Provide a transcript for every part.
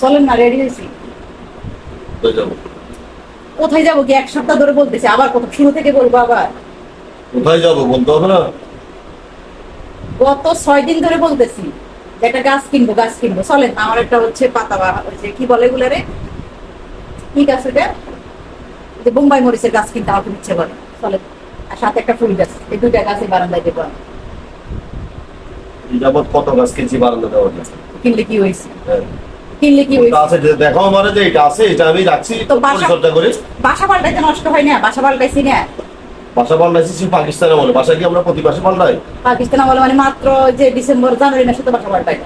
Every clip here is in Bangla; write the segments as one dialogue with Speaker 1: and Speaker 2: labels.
Speaker 1: চলেন না রেডি হয়েছি। কোথায় যাব? কি? এক সপ্তাহ ধরে বলতেছি আবার কোথাও শুরু থেকে বলব আবার।
Speaker 2: কোথায় যাব বলতে হবে না?
Speaker 1: গত ছয় দিন ধরে বলতেছি যে একটা গাছ কিনবো গাছ কিনবো। চলেন আমার একটা হচ্ছে পাতা বা ওই যে কি বলে এগুলো রে কি গাছ ওই যে বোম্বাই মরিচের গাছ কিনতে আমার খুব ইচ্ছে করে। চলেন আর সাথে একটা ফুল গাছ। এই দুইটা গাছে বারান্দায় দেবো
Speaker 2: যাবৎ কত গাছ কিনছি বারান্দা দেওয়ার
Speaker 1: কিনলে কি হয়েছে?
Speaker 2: হ্যাঁ।
Speaker 1: কিনলে কি
Speaker 2: কোনটা আছে যে দেখাও আমার যে এটা আছে এটা আমি রাখছি
Speaker 1: তো
Speaker 2: পরিচর্যা করে।
Speaker 1: বাসা পাল্টাইতে নষ্ট হয় না বাসা পাল্টাইছি না।
Speaker 2: বাসা পাল্টাইছি সে পাকিস্তানে বলে বাসা কি আমরা প্রতি পাল্টাই?
Speaker 1: পাকিস্তান বলে মানে মাত্র যে ডিসেম্বর জানুয়ারি মাসে তো বাসা পাল্টাই।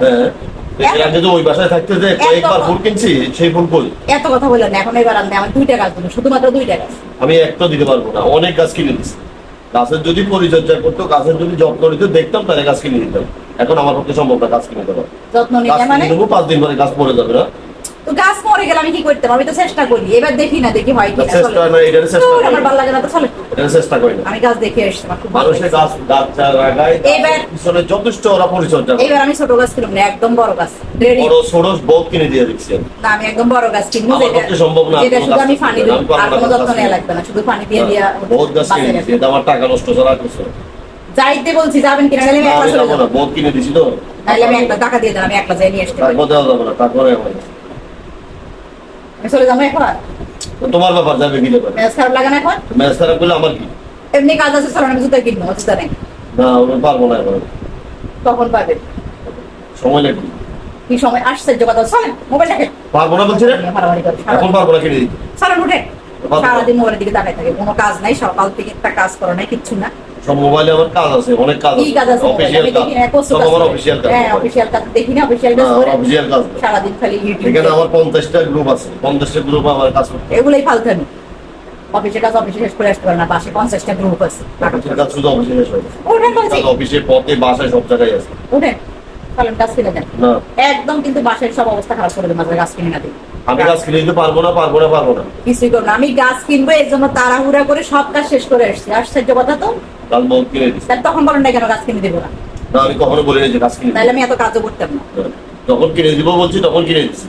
Speaker 2: হ্যাঁ এর আগে যে ওই বাসায় থাকতে যে কয়েকবার ফুল কিনছি সেই ফুল কই?
Speaker 1: এত কথা বললেন এখন এবার আনতে আমার দুইটা গাছ দেবো শুধুমাত্র দুইটা গাছ।
Speaker 2: আমি একটা দিতে পারব না অনেক গাছ কিনে দিচ্ছি গাছের যদি পরিচর্যা করতো গাছের যদি যত্ন নিতে দেখতাম তাহলে গাছ কিনে দিতাম। এখন আমার পক্ষে সম্ভব না গাছ কিনে দেওয়া।
Speaker 1: যত্ন নিতে মানে?
Speaker 2: দেবো পাঁচ দিন পরে গাছ পড়ে যাবে না।
Speaker 1: তো গাছ মরে গেলে আমি কি করতে পারব? আমি তো চেষ্টা করি। এবার দেখি না দেখি হয়
Speaker 2: তা চেষ্টা না এটার চেষ্টা করি।
Speaker 1: আমার ভালো লাগে না তো চলে।
Speaker 2: এটার চেষ্টা করি
Speaker 1: আমি গাছ দেখে এসছি আমার খুব ভালো
Speaker 2: মানুষের
Speaker 1: লাগছে।
Speaker 2: গাছ গাছ লাগায়
Speaker 1: এবার-
Speaker 2: পিছনে যথেষ্ট ওরা পরিচর্যা
Speaker 1: এবার আমি ছোট গাছ কিনবো না একদম বড় গাছ।
Speaker 2: বড় বহুত কিনে দিয়ে দিচ্ছি
Speaker 1: না আমি একদম বড় গাছ কিনবো যেটা
Speaker 2: সম্ভব না,
Speaker 1: যেটা শুধু আমি পানি
Speaker 2: হবে না,
Speaker 1: দিই
Speaker 2: আমি পারব
Speaker 1: আর কোনো যত্ন নেওয়া লাগবে না শুধু পানি দিয়ে দিয়া
Speaker 2: বহুত গাছ কিনে
Speaker 1: বাঁচিয়ে
Speaker 2: দিচ্ছি
Speaker 1: রাখব।
Speaker 2: এটা আমার টাকা নষ্ট কিছু না।
Speaker 1: যাইতে বলছি যাবেন কিনা গেলে আমি একলা চলে
Speaker 2: যাব বহুত কিনে দিছি তো।
Speaker 1: নাহলে আমি একটা টাকা দিয়ে দেন আমি একলা যাই নিয়ে আসতে পারি।
Speaker 2: দেওয়া যাবে না তারপরে
Speaker 1: আমি চলে যাব এখন?
Speaker 2: তোমার ব্যাপার যাবে কি ব্যাপার?
Speaker 1: মেজাজ খারাপ লাগে না এখন?
Speaker 2: ম্যাচ খারাপ করলে আমার কি?
Speaker 1: এমনি কাজ আছে চলো আমি জুতা কিনবো জুতা নেই
Speaker 2: না আমি পারব না এখন।
Speaker 1: তখন পাবেন
Speaker 2: সময় লাগবে।
Speaker 1: কি সময়? আসছে যে কথা চলেন মোবাইল দেখেন।
Speaker 2: পারব না বলছি এখন পারব না কিনে দিতে।
Speaker 1: চলেন উঠে সারাদিন মোবাইলের দিকে তাকাই থাকে কোনো কাজ নাই সকাল থেকে একটা কাজ করো নাই কিচ্ছু না।
Speaker 2: সব মোবাইলে আমার কাজ আছে অনেক কাজ
Speaker 1: আছে।
Speaker 2: অফিসিয়াল কাজ।
Speaker 1: আমি
Speaker 2: সব আমার অফিসিয়াল কাজ।
Speaker 1: হ্যাঁ অফিসিয়াল কাজ। দেখি না অফিসিয়াল কাজ করে।
Speaker 2: official কাজ।
Speaker 1: সারাদিন খালি ইউটিউব
Speaker 2: এখানে আমার পঞ্চাশটা গ্রুপ আছে। পঞ্চাশটা গ্রুপ আমার কাজ করতে
Speaker 1: এগুলোই ফালতামি অফিসের কাজ অফিসে শেষ করে আসতে পারে না। পাশে গ্রুপ আছে।
Speaker 2: অফিসের কাজ শুধু অফিসে শেষ হয় না।
Speaker 1: বলছি।
Speaker 2: অফিসে পথে বাসায় সব জায়গায় আছে।
Speaker 1: গাছ কিনে দেন। একদম কিন্তু বাসায় সব অবস্থা খারাপ করে মাঝে গাছ কিনে না
Speaker 2: আমি গাছ কিনে দিতে পারব না পারব না পারব না।
Speaker 1: কিছুই করব আমি গাছ কিনবো এর জন্য তাড়াহুড়া করে সব কাজ শেষ করে আসছি। আশ্চর্য কথা তো।
Speaker 2: বহুত কিনে দিচ্ছি
Speaker 1: তাহলে তখন বলেন না কেন গাছ কিনে দেবো না?
Speaker 2: না আমি কখনো বলিনি যে গাছ কিনে
Speaker 1: তাহলে আমি এত কাজও করতাম না।
Speaker 2: যখন কিনে দিব বলছি তখন কিনে দিচ্ছি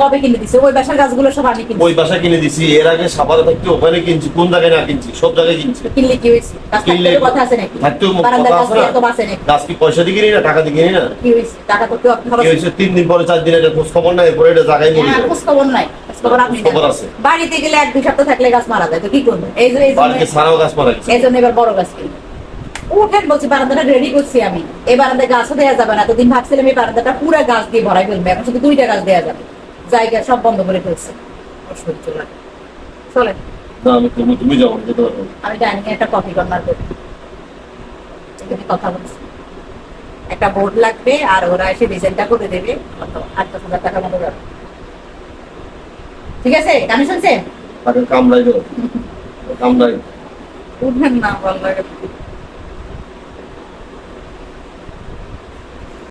Speaker 1: কবে কিনে দিছে? ওই বাসার গাছগুলো সব আমি কিনছি।
Speaker 2: ওই বাসা কিনে দিছি। এর আগে সাপারে থাকতে ওখানে কিনছি কোন জায়গায় না কিনছি সব জায়গায় কিনছি।
Speaker 1: কিনলে কি হয়েছে?
Speaker 2: কিনলে
Speaker 1: কথা আছে নাকি?
Speaker 2: থাকতেও
Speaker 1: বারান্দার গাছ
Speaker 2: না।
Speaker 1: এত নাকি?
Speaker 2: গাছ কি পয়সা দিয়ে কিনি না টাকা দিয়ে কিনি না?
Speaker 1: কি হয়েছে? টাকা তো কেউ
Speaker 2: কি হয়েছে? তিন দিন পরে চার দিন এটা খোঁজ খবর নাই এরপরে এটা জায়গায় মরে
Speaker 1: হ্যাঁ খোঁজ খবর নাই। আপনি। বাড়িতে গেলে এক দুই সপ্তাহ থাকলে গাছ মারা যায় তো কি করব? এই যে এই জন্য এই এবার বড় গাছ কিনবো। উঠেন বলছি বারান্দাটা রেডি করছি আমি। এই বারান্দায় গাছও দেওয়া যাবে না। এতদিন ভাবছিলাম এই বারান্দাটা পুরো গাছ দিয়ে ভরাই ফেলবে। এখন শুধু দুইটা গাছ দেওয়া যাবে। জায়গা সব বন্ধ করে ফেলছে। অসহ্য লাগে
Speaker 2: আমি
Speaker 1: একটা কফি কর্নার করি কথা বলছি। একটা বোর্ড লাগবে আর ওরা এসে ডিজাইনটা করে দেবে। কত? আট দশ হাজার টাকার মতো ঠিক আছে? গান
Speaker 2: শুনছে কামড়াই কামড়াই
Speaker 1: উঠবেন না ভালো লাগে।